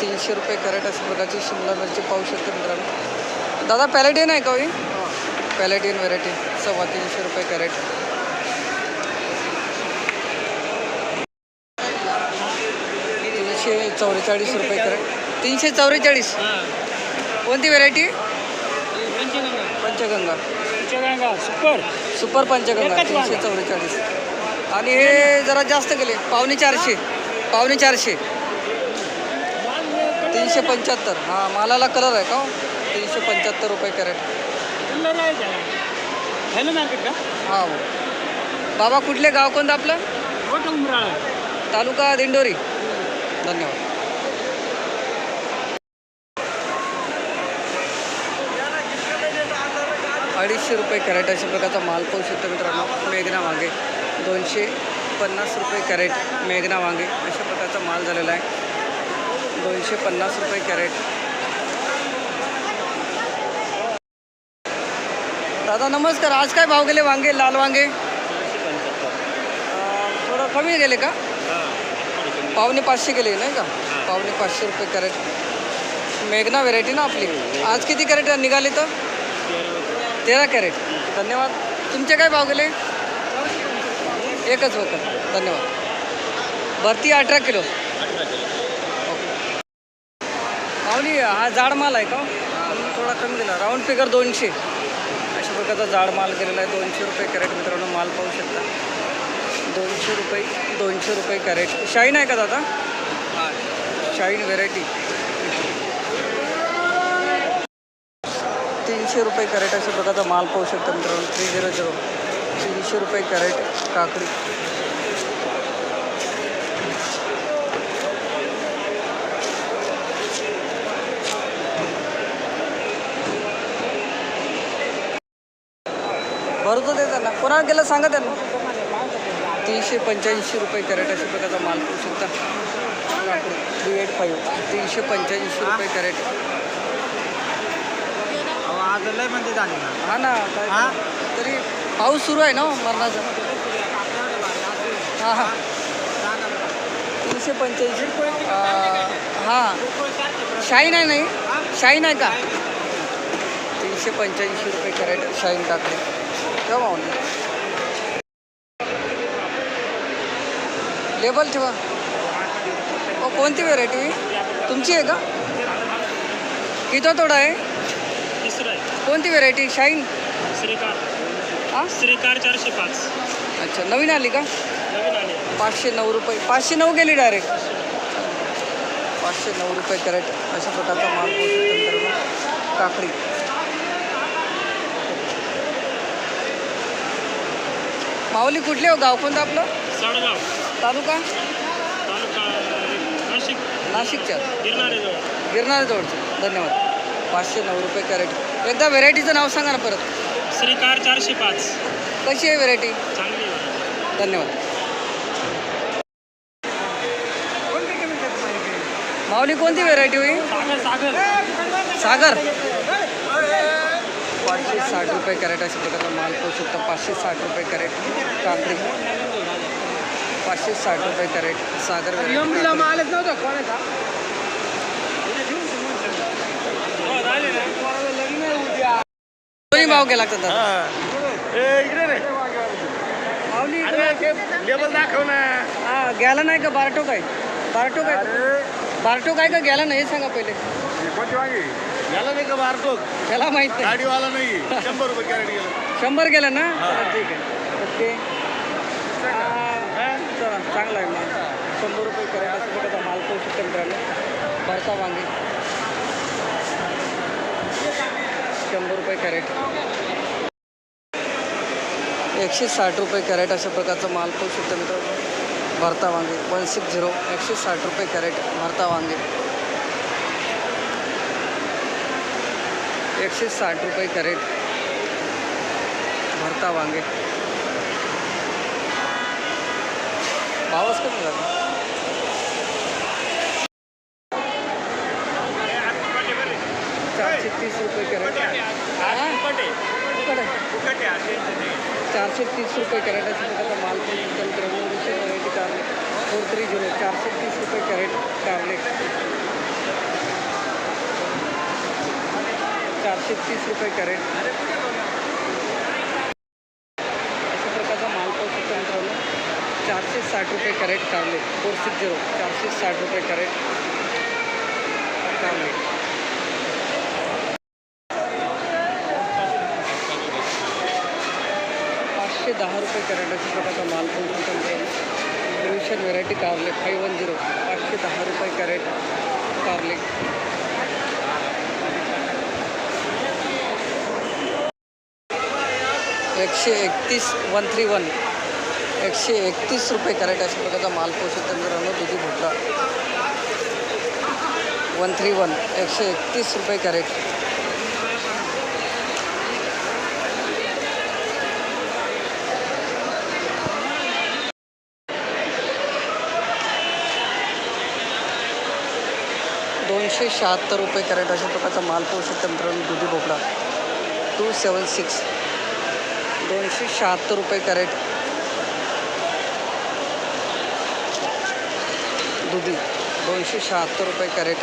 तीनशे रुपये कॅरेट अशा प्रकारची शिमला मिरची पाहू शकतो मित्रांनो. दादा पॅलेटिन आहे का होई पॅलेटिन व्हेरायटी सव्वा तीनशे रुपये कॅरेट. तीनशे चौवेचाळीस रुपये कॅरेट. तीनशे चौवेचाळीस? कोणती variety Panchganga. Super super Panchganga तीनशे. चौवेचाळीस. आणि हे जरा जास्त गेले पावणे चारशे. पावणे चारशे. तीनशे पंच्याहत्तर. हां मालाला कलर आहे का हो? तीनशे पंच्याहत्तर रुपये कॅरेट. हॅलो मार्केट का? हा हो. बाबा कुठले गाव कोणतं आपलं? उमराळ. तालुका दिंडोरी. धन्यवाद. अडीचशे रुपये कॅरेट अशा प्रकारचा माल पाहू शकतो मित्रांनो. मेघना वांगे दोनशे पन्नास रुपये कॅरेट मेघना वांगे अशा प्रकारचा माल झालेला आहे. दोनशे पन्नास रुपये कॅरेट. दादा नमस्कार. आज काय भाव गेले वांगे लाल वांगे? थोडं कमी गेले का? पावणे पाचशे गेले नाही का? पावणे पाचशे रुपये कॅरेट. मेघना व्हेरायटी ना आपली. आज किती कॅरेट निघाले तर? तेरा कॅरेट. धन्यवाद. तुमचे काय भाव गेले? एकच होतं. धन्यवाद. भरती अठरा किलो. माऊली हा जाड माल आहे का? थोडा कमी दिला. राऊंड फिगर दोनशे. अशा प्रकारचा जाड माल गेलेला आहे. दोनशे रुपये कॅरेट मित्रांनो माल पाहू शकता. दोनशे रुपये दोनशे रुपये कॅरेट शाईन आहे का दादा? शाईन व्हेरायटी तीनशे रुपये कॅरेट अशा प्रकारचा माल पाहू शकता मित्रांनो. थ्री झिरो झिरो तीनशे रुपये कॅरेट काकडी. भरतो ते त्यांना कोणाला गेलं सांगा त्यांना. तीनशे पंच्याऐंशी रुपये कॅरेट अशा प्रकारचा माल पाहू शकता थ्री एट फाईव्ह तीनशे पंच्याऐंशी रुपये कॅरेट. हा ना? तरी पाऊस सुरू आहे ना हो, मरणाचा. हां हां. तीनशे पंच्याऐंशी. हां. शाईन आहे नाही शाईन आहे का? तीनशे पंच्याऐंशी रुपये कॅरेट शाईन काकडी ठेवा माऊली लेबल ठेवा. ओ कोणती व्हेरायटी तुमची आहे का? किती तोडा आहे. कोणती व्हेरायटी शाईन श्रीकार. हां? श्रीकार चारशे पाच. अच्छा नवीन आली का? पाचशे नऊ रुपये. पाचशे नऊ गेली डायरेक्ट पाचशे नऊ रुपये कॅरेट अशा प्रकारचा माल काकडी. माऊली कुठले हो? गाव कोणतं आपलं? सडगाव. तालुका? तालुका नाशिक. नाशिकच्या. गिरणारेजवळ गिरणारजवळचं धन्यवाद. पाचशे नऊ रुपये कॅरेट. एकदा व्हेरायटीचं नाव सांगा ना परत. श्रीकार चारशे पाच. कशी आहे व्हेरायटी? चांगली. धन्यवाद. माऊली कोणती व्हेरायटी होईल सागर सागर. सागर. पाचशे साठ रुपये कॅरेट अशा प्रकारचा माल पोहोचू शकतो पाचशे साठ रुपये कॅरेट काकडी। पाचशे साठ रुपये कॅरेट सागर दोन्ही भाव दाखव ना। हा गेला नाही का बारटो काय बारटो काय बारटो काय का गेला नाही हे सांगा पहिले। याला नाही का मारतो त्याला माहीत नाही. गाडीवाला नाही शंभर रुपये कॅरेट गेलं. शंभर गेलं ना? चला, ठीक आहे. ओके. हा, चला चांगला आहे माल. शंभर रुपये कॅरेट असं प्रकारचा माल पाहू शकतो मित्रांनो. भरता वांगे. शंभर रुपये कॅरेट. एकशे साठ रुपये कॅरेट अशा प्रकारचा माल पाहू शकतो मित्रांनो. भरता वांगे. वन सिक्स झिरो एकशे साठ रुपये कॅरेट भरता वांगे. एकशे साठ रुपये कॅरेट भरता वांगे. भावच कमी झाला. चारशे तीस रुपये कॅरेट. चारशे तीस रुपये कॅरेट अशा माल पण विकल क्रमोदीची व्हरायटी फोर थ्री झिरो चारशे तीस रुपये कॅरेट कारले चारशे तीस रुपये कॅरेट. अशा प्रकारचा माल पाहू शकतो मित्रांनो. चारशे साठ रुपये कॅरेट कारले फोर सिक्स झिरो. चारशे साठ रुपये कॅरेट कारले पाचशे दहा रुपये कॅरेट अशा प्रकारचा माल पाहू शकतो मित्रांनो. डिविशन व्हेरायटी कारले फाईव्ह वन झिरो पाचशे दहा रुपये कॅरेट कारले एकशे एकतीस वन थ्री वन. एकशे एकतीस रुपये कॅरेट अशा प्रकारचा माल पोषित शकतो मित्रांनो दुधी भोपळा. वन थ्री वन एकशे एकतीस रुपये कॅरेट. दोनशे शहात्तर रुपये कॅरेट अशा प्रकारचा माल पोषित मित्रांनो दुधी भोपळा. Two seven six. दोनशे शहात्तर रुपये कॅरेट. दुधी दोनशे शहात्तर रुपये कॅरेट.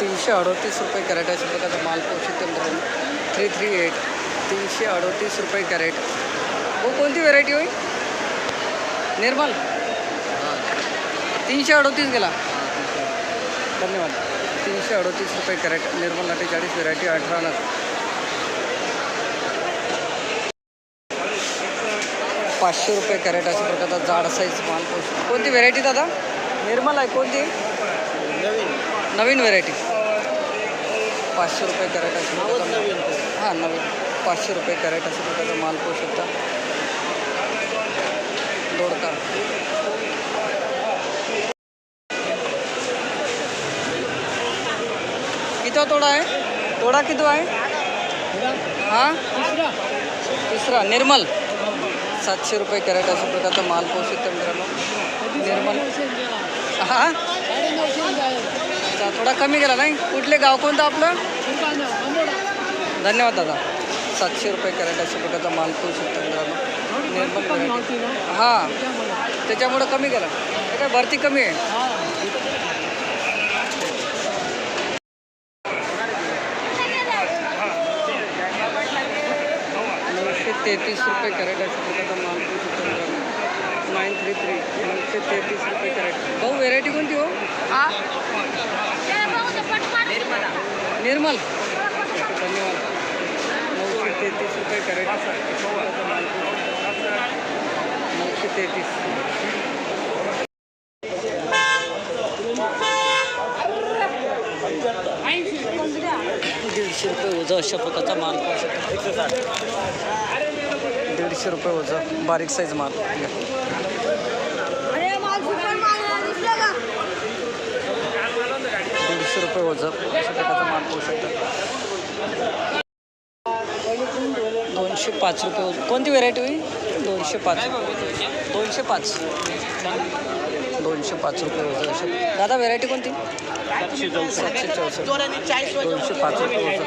तीनशे अडोतीस रुपये कॅरेट अशा प्रकारचा माल मित्रांनो. थ्री थ्री एट तीनशे अडोतीस रुपये कॅरेट. हो कोणती व्हेरायटी होईल निर्मल. तीनशे अडोतीस गेला. धन्यवाद. तीनशे अडोतीस रुपये कॅरेट निर्मल अठ्ठेचाळीस व्हेरायटी अठरा पाचशे रुपये कॅरेट अशा प्रकारचा जाड साईज माल कोणती व्हेरायटी दादा? निर्मल आहे कोणती? नवीन. व्हेरायटी. पाचशे रुपये कॅरेट अशा प्रकारचा हां नवीन. पाचशे रुपये कॅरेट अशा प्रकारचा माल पाहू शकता. किती तोडा आहे. तोडा किती आहे? हां? तिसरा. निर्मल. सातशे रुपये कॅरेट अशा प्रकारचा माल पोषित मित्रांनो. निर्मल. हां? थोडा कमी केला नाही. कुठले गाव कोणतं आपलं? धन्यवाद दादा. सातशे रुपये कॅरेट अशा प्रकारचा माल पोषित मित्रांनो. निर्मल हां. त्याच्यामुळं कमी केला. काय भरती कमी आहे नऊशे तेहतीस रुपये कॅरेट अशा प्रकारचा माल. पाहू शकता मित्रांनो नाईन थ्री थ्री नऊशे तेहतीस रुपये कॅरेट. भाऊ व्हेरायटी कोणती हो? निर्मल. धन्यवाद. नऊशे तेहतीस रुपये कॅरेट. नऊशे तेहतीस. दीडशे रुपये वजा अशा प्रकारचा माल पाहू शकता. दीडशे रुपये वजा बारीक साईज माल. दीडशे रुपये वजा अशा प्रकारचा माल पाहू शकता. दोनशे पाच रुपये कोणती व्हेरायटी होईल? दोनशे पाच. दोनशे पाच. दोनशे पाच रुपये वजन अशा. दादा व्हेरायटी कोणती? सातशे चौसष्ट दोनशे पाच रुपये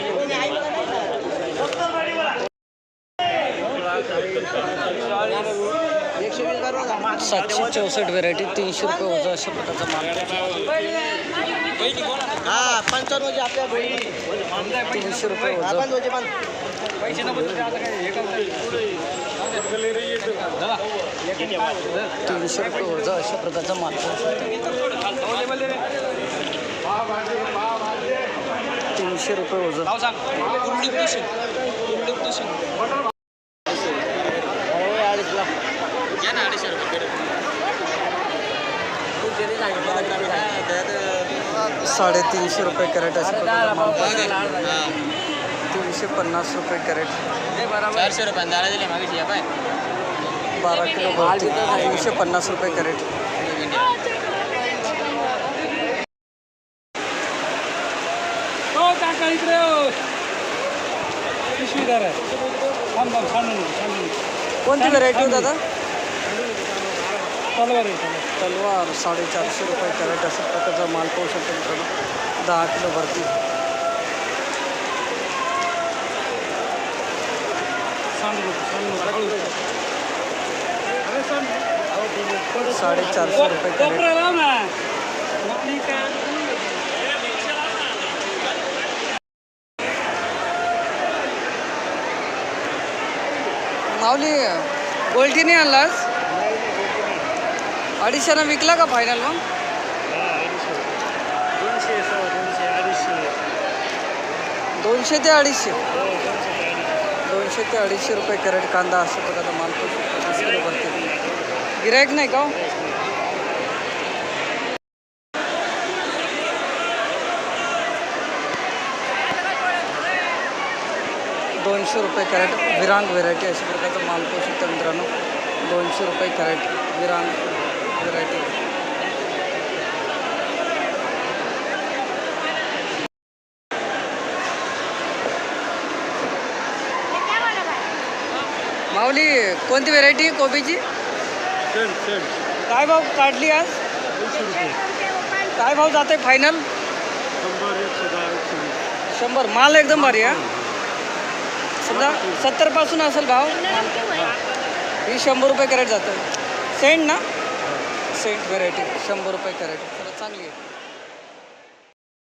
सातशे चौसष्ट व्हेरायटी तीनशे रुपये वजा अशा प्रकारचा माल. हा म्हणजे आपल्या तीनशे रुपये वजा. तीनशे रुपये वजा अशा प्रकारचा माल तीनशे रुपये वजा साडेतीनशे रुपये कॅरेट अशा प्रकारचा माल तीनशे पन्नास रुपये कॅरेट. चारशे रुपये दादा दिले मागे पाय. बारा किलो भरती. तीनशे पन्नास रुपये कॅरेट. हो काका इकडे हो. पिशवीदार आहे थांब थांब सांडून सांडून कोणती व्हेरायटी हो दादा? तलवार आहे. तलवार साडेचारशे रुपये कॅरेट अशा प्रकारचा माल पाहू शकतो मित्रांनो. दहा किलो भरती. सांड साडेचारशे रुपये कॅरेट. माऊली गोल्टी नाही आणलास? अडीचशेनं विकला का फायनल मग? दोनशे सव्वा दोनशे अडीचशे दोनशे ते अडीचशे. दोनशे ते अडीचशे रुपये कॅरेट कांदा असं प्रकारचा माल भरते गिरायक नाही का हो? दोनशे रुपये कॅरेट विरांग व्हेरायटी अशा प्रकारचा माल पाहू मित्रांनो. दोनशे रुपये कॅरेट विरांग माऊली कोणती व्हेरायटी कोबीची? काय भाव काढली आज? काय भाव जाते फायनल शंभर माल एकदम भारी आहे समजा सत्तरपासून असेल भाव? ही. शंभर रुपये कॅरेट जातं सेंट ना? सेंट व्हेरायटी शंभर रुपये कॅरेट. तर चांगली आहे.